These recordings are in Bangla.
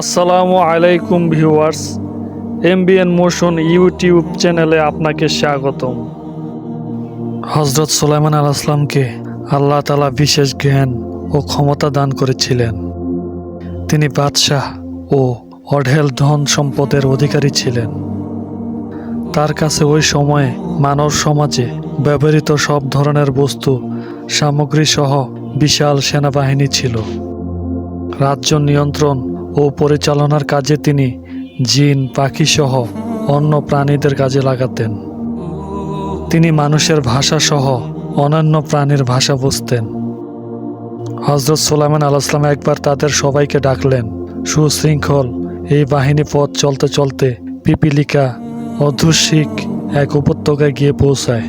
আসসালামু আলাইকুম ভিউয়ার্স, এমবিএন মোশন ইউটিউব চ্যানেলে আপনাকে স্বাগতম। হজরত সুলাইমান আল আসলামকে আল্লাহ তালা বিশেষ জ্ঞান ও ক্ষমতা দান করেছিলেন। তিনি বাদশাহ ও অঢেল ধন সম্পদের অধিকারী ছিলেন। তার কাছে ওই সময়ে মানব সমাজে ব্যবহৃত সব ধরনের বস্তু সামগ্রী সহ বিশাল সেনাবাহিনী ছিল। রাজ্য নিয়ন্ত্রণ ও পরিচালনার কাজে তিনি জিন পাখি সহ অন্য প্রাণীদের কাজে লাগাতেন। তিনি মানুষের ভাষা সহ অন্যান্য প্রাণীর ভাষা বুঝতেন। হজরত সোলাইমান আলাইসলাম একবার তাদের সবাইকে ডাকলেন, সুশৃঙ্খল, এই বাহিনী পথ চলতে চলতে পিপিলিকা অধুশিক এক উপত্যকায় গিয়ে পৌঁছায়।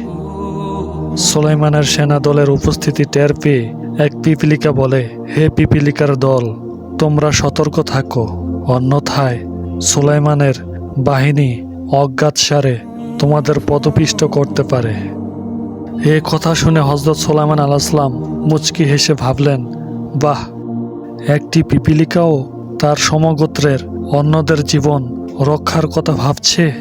সোলাইমানের সেনা দলের উপস্থিতি টের পেয়ে এক পিপিলিকা বলে, হে পিপিলিকার দল তোমরা সতর্ক থাকো। অন্যথায় সুলাইমানের বাহিনী অজ্ঞাতসারে তোমাদের পদপিষ্ট করতে পারে। এ কথা শুনে হজরত সোলাইমান আলাইসলাম মুচকি হেসে ভাবলেন, বাহ, একটি পিপিলিকাও তার সমগোত্রের অন্যদের জীবন রক্ষার কথা ভাবছে?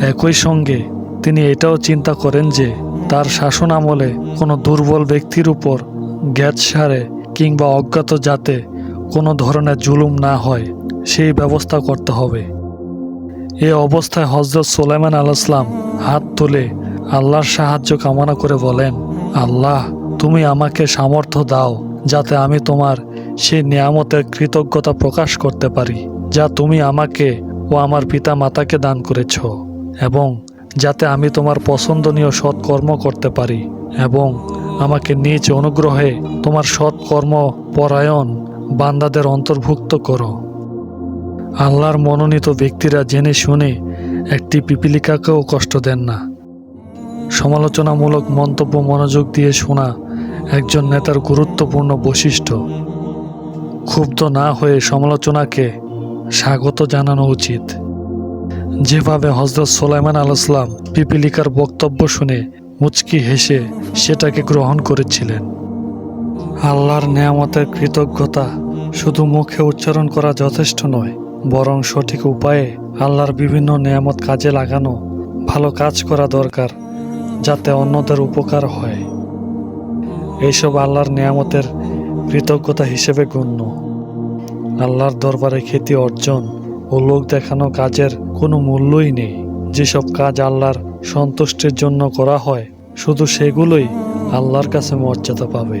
একই সঙ্গে তিনি এটাও চিন্তা করেন যে তার শাসন আমলে কোনো দুর্বল ব্যক্তির উপর জ্ঞাতসারে কিংবা অজ্ঞাত যাতে কোনো ধরনের জুলুম না হয়, সেই ব্যবস্থা করতে হবে। এ অবস্থায় হজরত সোলাইমান আলাইসলাম হাত তুলে আল্লাহর সাহায্য কামনা করে বলেন, আল্লাহ, তুমি আমাকে সামর্থ্য দাও যাতে আমি তোমার সেই নিয়ামতের কৃতজ্ঞতা প্রকাশ করতে পারি, যা তুমি আমাকে ও আমার পিতা মাতাকে দান করেছ, এবং যাতে আমি তোমার পছন্দনীয় সৎকর্ম করতে পারি, এবং আমাকে নিজ অনুগ্রহে তোমার সৎকর্ম পরায়ণ বান্দাদের অন্তর্ভুক্ত করো। আল্লাহর মনোনীত ব্যক্তিরা জেনে শুনে একটি পিপিলিকাকেও কষ্ট দেন না। সমালোচনামূলক মন্তব্য মনোযোগ দিয়ে শোনা একজন নেতার গুরুত্বপূর্ণ বৈশিষ্ট্য। ক্ষুব্ধ না হয়ে সমালোচনাকে স্বাগত জানানো উচিত। যেভাবে হজরত সোলাইমান আলাইসলাম পিপিলিকার বক্তব্য শুনে মুচকি হেসে সেটাকে গ্রহণ করেছিলেন। আল্লাহর নেয়ামতের কৃতজ্ঞতা শুধু মুখে উচ্চারণ করা যথেষ্ট নয়, বরং সঠিক উপায়ে আল্লাহর বিভিন্ন নেয়ামত কাজে লাগানো ভালো কাজ করা দরকার, যাতে অন্যদের উপকার হয়। এইসব আল্লাহর নেয়ামতের কৃতজ্ঞতা হিসেবে গণ্য। আল্লাহর দরবারে খ্যাতি অর্জন ও লোক দেখানো কাজের কোনো মূল্যই নেই। যেসব কাজ আল্লাহর সন্তুষ্টির জন্য করা হয়, শুধু সেগুলোই আল্লাহর কাছে মর্যাদা পাবে।